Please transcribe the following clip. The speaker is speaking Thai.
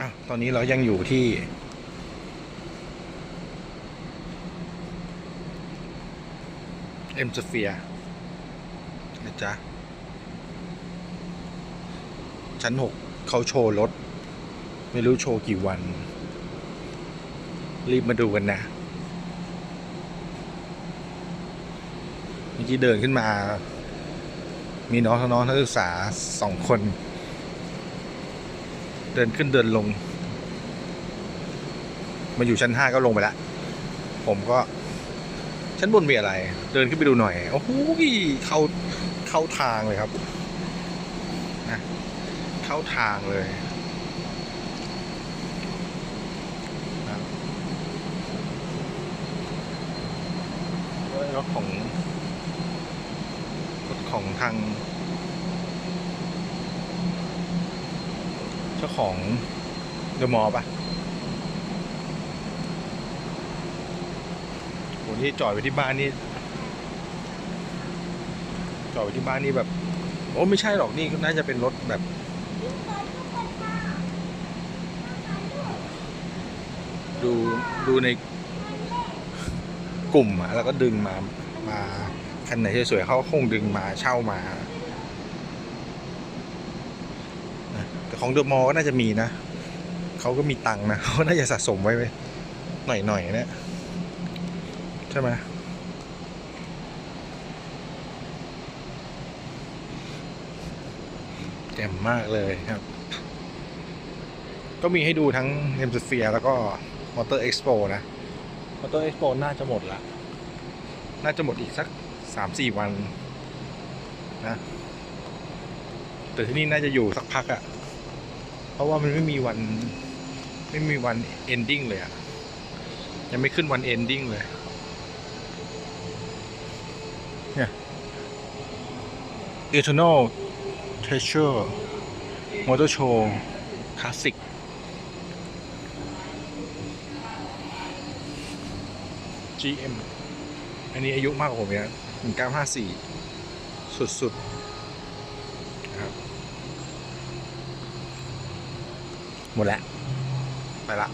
อะตอนนี้เรายังอยู่ที่ เอ็มสเฟียนะจ๊ะ ชั้นหกเขาโชว์รถ ไม่รู้โชว์กี่วัน รีบมาดูกันนะ เมื่อกี้เดินขึ้นมา มีน้องน้องนักศึกษาสองคน เดินขึ้นเดินลง มาอยู่ชั้นห้าก็ลงไปแล้วผมก็ ชั้นบนมีอะไร เดินขึ้นไปดูหน่อย โอ้โหเข้าเข้าทางเลยครับนะเข้าทางเลยรถของรถของทาง เจ้าของเดอะมอลล์ปะโหนี่จอดไว้ที่บ้านนี่จอดไว้ที่บ้านนี่แบบ โอ้ไม่ใช่หรอกนี่น่าจะเป็นรถแบบดูดูในกลุ่มอะแล้วก็ดึงมามาคันไหนสวยๆเขาคงดึงมาเช่ามานะแต่ ของเดอะมอลก็น่าจะมีนะเขาก็มีตังค์นะเขาน่าจะสะสมไว้ไว้หน่อยๆเนี่ยใช่ไหมแจ่มมากเลยครับ ก็มีให้ดูทั้งเ e มสเฟียแล้วก็มอเตอร์เอ็กซ์โปนะมอเตอร์เอ็กซ์โปน่าจะหมดละน่าจะหมดอีกสักสามสี่วันนะแต่ที่นี่น่าจะอยู่สักพักอะ่ะ เพราะว่ามันไม่มีวันไม่มีวันเอนดิ้งเลยอะ่ะยังไม่ขึ้นวันเอนดิ้งเลย เนี่ย Eternal Treasure Motor Show Classic GM อันนี้อายุมากกว่าผมเนี่ยหนึ่งเก้าห้าสี่สุดๆนะครับ หมดแล้ว ไปละ